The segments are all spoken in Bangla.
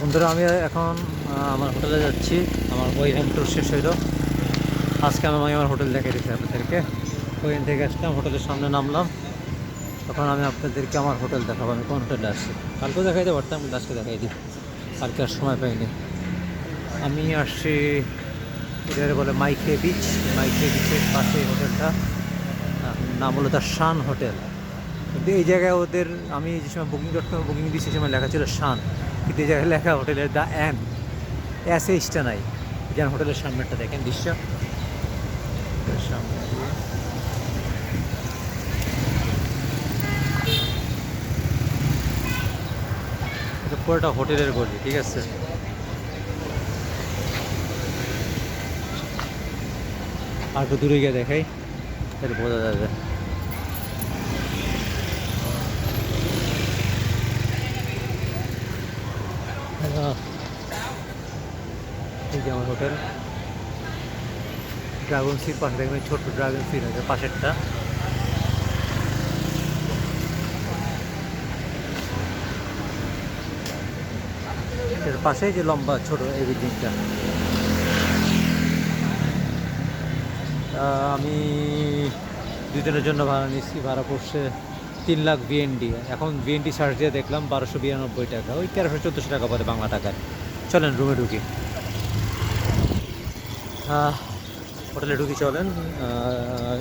বন্ধুরা, আমি এখন আমার হোটেলে যাচ্ছি। আমার ওই হোম ট্যুর শেষ হইল। আজকে আমি আমার হোটেল দেখাই দিচ্ছি আপনাদেরকে। ওইখান থেকে আসলাম, হোটেলের সামনে নামলাম। তখন আমি আপনাদেরকে আমার হোটেল দেখাবো। আমি কোন হোটেলে আসছি? কালকেও দেখাইতে পারতাম, কিন্তু আজকে দেখাই দিই কালকে আর সময় পাইনি। আমি আসছি, এটাকে বলে মাইকে বিচ। মাইকে বিচের পাশে হোটেলটা। নাম হলো তার শান হোটেল। কিন্তু এই জায়গায় ওদের আমি যে সময় বুকিং ডট কমে বুকিং দিচ্ছি সে সময় লেখা ছিল শান। কিন্তু এই জায়গায় লেখা হোটেলের দ্য অ্যান এস এইচটা নাই। যেন হোটেলের সামনেরটা দেখেন দৃশ্য। সামনে। পুরোটা হোটেলের গলি, ঠিক আছে? আর একটু দূরে গিয়ে দেখাই, তাহলে বোঝা যাবে। এই যে আমার হোটেল। ড্রাগন সির পাশে দেখবেন ছোট্ট ড্রাগন সির আছে পাশেরটা। এর পাশেই যে লম্বা ছোট এই বিল্ডিংটা আমি দুই দিনের জন্য ভাড়া নিচ্ছি ভাড়া পড়ছে তিন লাখ বিএনডি এখন বিএনডি সার্চ দিয়ে দেখলাম বারোশো বিরানব্বই টাকা। ওই তেরোশো চোদ্দোশো টাকা পড়ে বাংলা টাকায়। চলেন রুমে ঢুকি। হোটেলে ঢুকি চলেন।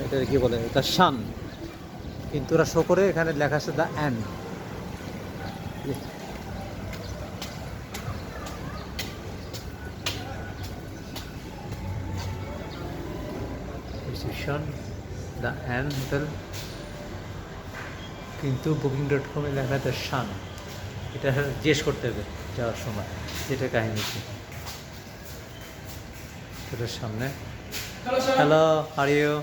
এটা কি বলে? দ্য শান। কিন্তু ওরা শো করে, এখানে লেখা আছে দ্য অ্যান দ্য হোটেল। কিন্তু বুকিং ডট কমে লেখা দ্য শান। এটা জিজ্ঞেস করতে হবে যাওয়ার সময়, যেটা কাহিনী কি সামনে। হ্যালো আর ইউ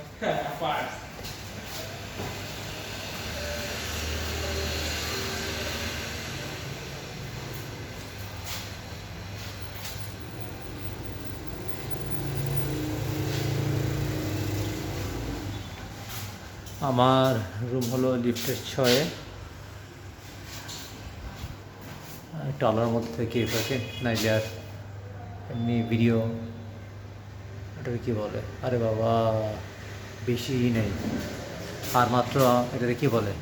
আমার রুম হলো লিফটের ছয়ে। টলার মধ্যে থেকে থাকে নাইলে আর এমনি ভিডিও এটাকে কী বলে? আরে বাবা, বেশি নেই। আর মাত্র এটাতে কী বলে?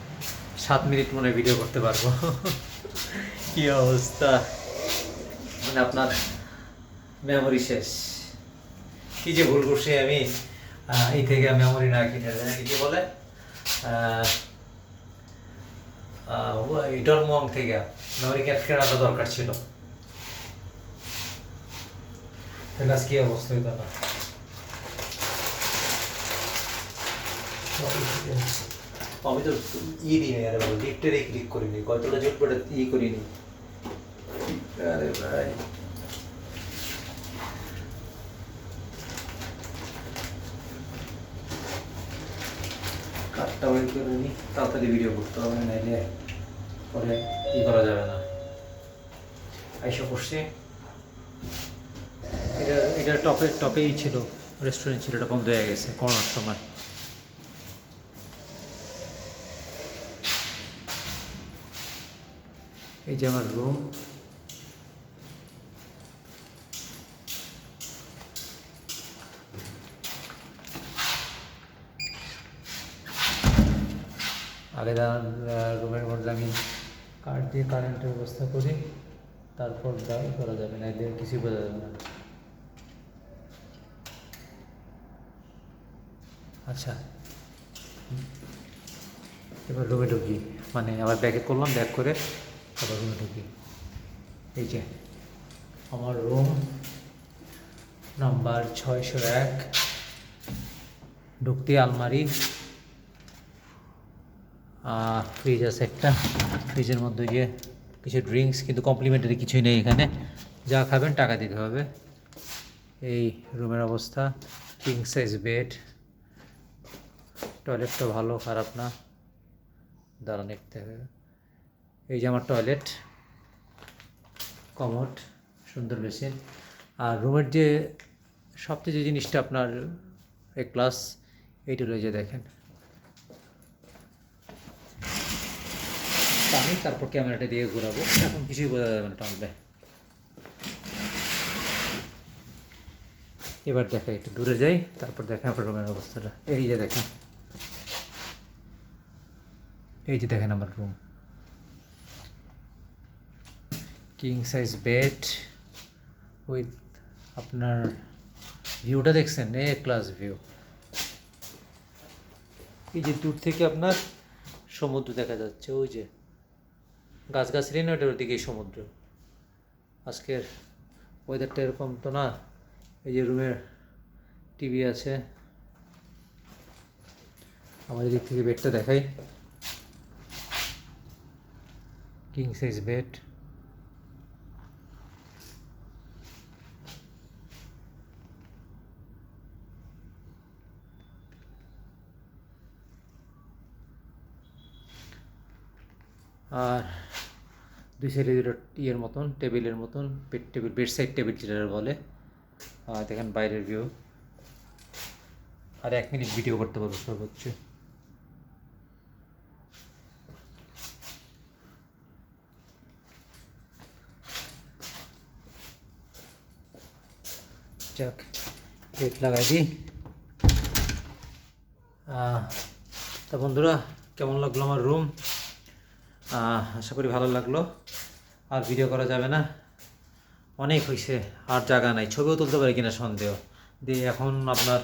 সাত মিনিট মনে ভিডিও করতে পারব। কী অবস্থা? মানে আপনার মেমোরি শেষ। কি যে ভুল করছি আমি এই থেকে মেমোরি না কিনে কি বলে? ইটর মং থেকে। মেমোরি কেনাটা দরকার ছিল। তাহলে অবস্থা না? আমি তো ই দিই আরে বাবা লিফটেরই ক্লিক করিনি, কতটা জোট পড়ে ই করিনি। আরে ভাই। কাঠটা বের করে নি, তাড়াতাড়ি ভিডিও করতে হবে, নাইলে পরে ই করা যাবে না। আইসা করছি এটা এটা টপে, টপেই ছিল রেস্টুরেন্ট ছিল, এটা বন্ধ হয়ে গেছে করোনার সময় এই যে আমার রুম আগে রুমের মধ্যে আমি কার্ড দিয়ে কারেন্টের ব্যবস্থা করি। তারপর যাই করা যাবে, না এদের কিছুই বোঝা যাবে না। আচ্ছা। এবার রুমে ঢুকি। মানে আবার ব্যাগে করলাম ব্যাগ করে আবার রুমে ঢুকি। এই যে, আমার রুম নাম্বার ছয়শো এক, ঢুকতে আলমারি। আর ফ্রিজ আছে একটা। ফ্রিজের মধ্যে গিয়ে কিছু ড্রিঙ্কস কিন্তু কমপ্লিমেন্টারি কিছুই নেই এখানে। যা খাবেন টাকা দিতে হবে। এই রুমের অবস্থা। কিং সাইজ বেড টয়লেটটা ভালো, খারাপ না। দাঁড়ান দেখতে হবে এই যে আমার টয়লেট কমোড সুন্দর মেশিন আর রুমের যে সবচেয়ে যে জিনিসটা আপনার এ ক্লাস এইটা রয়েছে দেখেন। আমি তারপর ক্যামেরাটা দিয়ে ঘোরাবো। এখন কিছুই বোঝা যাবে না টানলে এবার দেখা, একটু দূরে যাই, তারপর দেখেন আপনার রুমের অবস্থাটা। এই যে দেখেন। এই যে দেখেন আমার room king size bed with আপনার ভিউটা দেখছেন? এ ক্লাস ভিউ এই যে দূর থেকে আপনার সমুদ্র দেখা যাচ্ছে, ওই যে গাছগাছালি না ওটার দিকেই সমুদ্র? আজকের ওয়েদারটা এরকম তো না। এই যে রুমের টিভি আছে। আমাদের দিক থেকে বেডটা দেখাই। কিং সাইজ বেড আর দুই সাইডে দুটো ইয়ের মতন, টেবিলের মতন, bed table, bed side table যেটা বলে। আর দেখেন বাইরের ভিউ আর এক মিনিট ভিডিও করতে পারব সর্বোচ্চ। যাক গেট লাগাই দিই। তা বন্ধুরা, কেমন লাগল আমার রুম আশা করি ভালো লাগল। আর ভিডিও করা যাবে না। অনেক হয়েছে আর জায়গা নাই। ছবিও তুলতে পারি কিনা সন্দেহ। দিয়ে এখন আপনার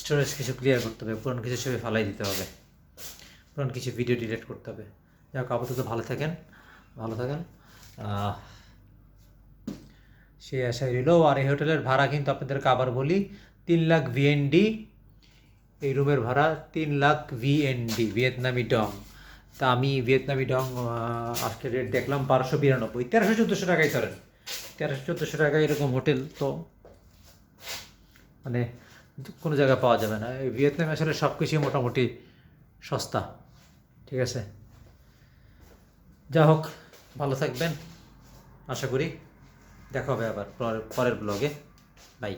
স্টোরেজ কিছু ক্লিয়ার করতে হবে, পুরান কিছু ছবি ফালাই দিতে হবে। পুরান কিছু ভিডিও ডিলিট করতে হবে। যাক আপাতত ভালো থাকেন ভালো থাকেন। সেই আশায় রইল। আর এই হোটেলের ভাড়া কিন্তু আপনাদেরকে আবার বলি, তিন লাখ ভিএনডি এই রুমের ভাড়া তিন লাখ ভিএনডি ভিয়েতনামি ডং তা আমি ভিয়েতনামি ডং আজকে রেট দেখলাম বারোশো বিরানব্বই, তেরোশো চোদ্দোশো টাকায় ধরেন। তেরোশো চোদ্দোশো টাকায় এরকম হোটেল তো মানে কোনো জায়গায় পাওয়া যাবে না। এই ভিয়েতনামে আসলে সব কিছুই মোটামুটি সস্তা, ঠিক আছে? যা হোক, ভালো থাকবেন। আশা করি দেখা হবে আবার পরের ব্লগে বাই